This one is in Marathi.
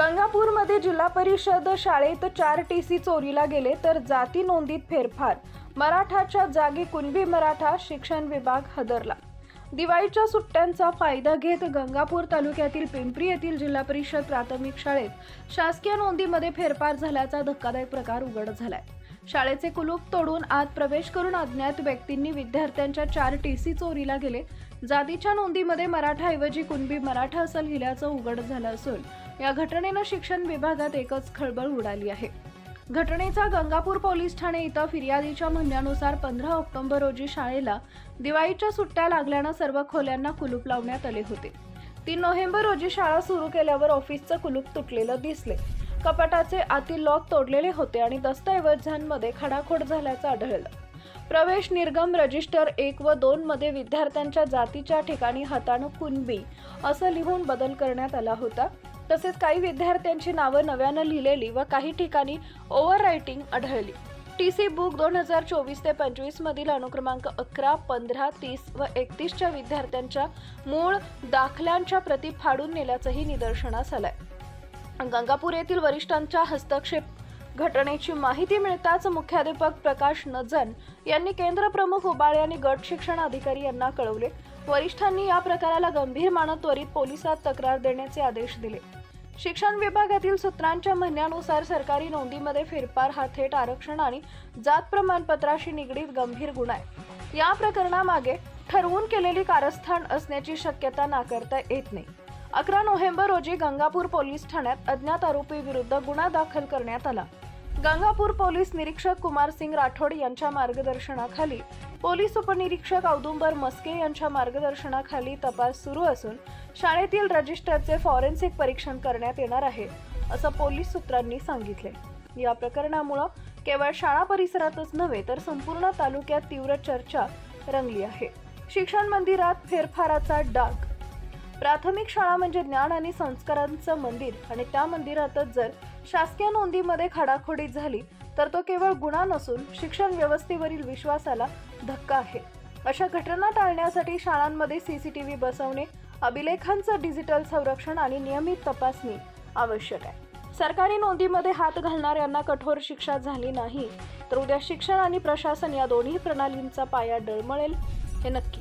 गंगापूरमध्ये जिल्हा परिषद शाळेत चार टी सी चोरीला गेले तर जाती नोंदीत फेरफार. मराठाच्या जागी कुणबी मराठा शिक्षण विभाग हदरला. दिवाळीच्या सुट्ट्यांचा फायदा घेत गंगापूर तालुक्यातील पिंपरी येथील जिल्हा परिषद प्राथमिक शाळेत शासकीय नोंदीमध्ये फेरफार झाल्याचा धक्कादायक प्रकार उघड झालाय. शाळेचे कुलूप तोडून आत प्रवेश करून अज्ञात व्यक्तींनी विद्यार्थ्यांच्या चार टी सी चोरीला गेले. जातीच्या नोंदीमध्ये मराठाऐवजी कुणबी मराठा असं लिहिल्याचं उघड झालं असून या घटनेनं शिक्षण विभागात एकच खळबळ उडाली आहे. घटनेचा गंगापूर पोलीस ठाणे इथं फिर्यादीच्या म्हणण्यानुसार पंधरा ऑक्टोबर रोजी शाळेला दिवाळीच्या सुट्ट्या लागल्यानं सर्व खोल्यांना कुलूप लावण्यात आले होते. तीन नोव्हेंबर रोजी शाळा सुरू केल्यावर ऑफिसचं कुलूप तुटलेलं दिसले. कपाटाचे आतील लॉक तोडलेले होते आणि दस्तऐवजांमध्ये खडाखोड झाल्याचं आढळलं. प्रवेश निर्गम रजिस्टर एक व दोन मध्ये विद्यार्थ्यांच्या जातीच्या ठिकाणी हातानं कुणबी असं लिहून बदल करण्यात आला होता. तसेच काही विद्यार्थ्यांची नावं नव्यानं लिहिलेली व काही ठिकाणी ओव्हर रायटिंग आढळली. टी सी बुक दोन हजार चोवीस ते पंचवीस मधील अनुक्रमांक अकरा पंधरा तीस व एकतीसच्या विद्यार्थ्यांच्या मूळ दाखल्यांच्या प्रती फाडून नेल्याचंही निदर्शनास आलंय. गंगापूर येथील वरिष्ठांच्या हस्तक्षेप घटनेची माहिती मिळताच मुख्याध्यापक प्रकाश नजन यांनी केंद्र प्रमुख उबाळे आणि गट शिक्षण अधिकारी यांना कळवले. वरिष्ठांनी या प्रकाराला गंभीर मानत त्वरित पोलिसात तक्रार देण्याचे आदेश दिले. शिक्षण विभागातील सूत्रांच्या म्हणण्यानुसार सरकारी नोंदीमध्ये फेरफार हा थेट आरक्षण आणि जात प्रमाणपत्राशी निगडीत गंभीर गुन्हा आहे. या प्रकरणामागे ठरवून केलेली कारस्थान असण्याची शक्यता नाकारता येत नाही. अकरा नोव्हेंबर रोजी गंगापूर पोलीस ठाण्यात अज्ञात आरोपी विरुद्ध गुन्हा दाखल करण्यात आला. गंगापूर पोलीस निरीक्षक कुमार सिंग राठोड यांच्या मार्गदर्शनाखाली पोलीस उपनिरीक्षक औदुंबर मस्के यांच्या मार्गदर्शनाखाली तपास सुरू असून शाळेतील रजिस्टरचे फॉरेन्सिक परीक्षण करण्यात येणार आहे असं पोलीस सूत्रांनी सांगितले. या प्रकरणामुळं केवळ शाळा परिसरातच नव्हे तर संपूर्ण तालुक्यात तीव्र चर्चा रंगली आहे. शिक्षण मंदिरात फेरफाराचा डाग प्राथमिक शाळा म्हणजे ज्ञान आणि संस्कारांचं मंदिर. आणि त्या मंदिरातच जर शासकीय नोंदीमध्ये खडाखोडी झाली तर तो केवळ गुन्हा नसून शिक्षण व्यवस्थेवरील विश्वासाला धक्का आहे. अशा घटना टाळण्यासाठी शाळांमध्ये सीसीटीव्ही बसवणे अभिलेखांचं डिजिटल संरक्षण आणि नियमित तपासणी आवश्यक आहे. सरकारी नोंदीमध्ये हात घालणाऱ्यांना कठोर शिक्षा झाली नाही तर उद्या शिक्षण आणि प्रशासन या दोन्ही प्रणालींचा पाया डळमळेल हे नक्की.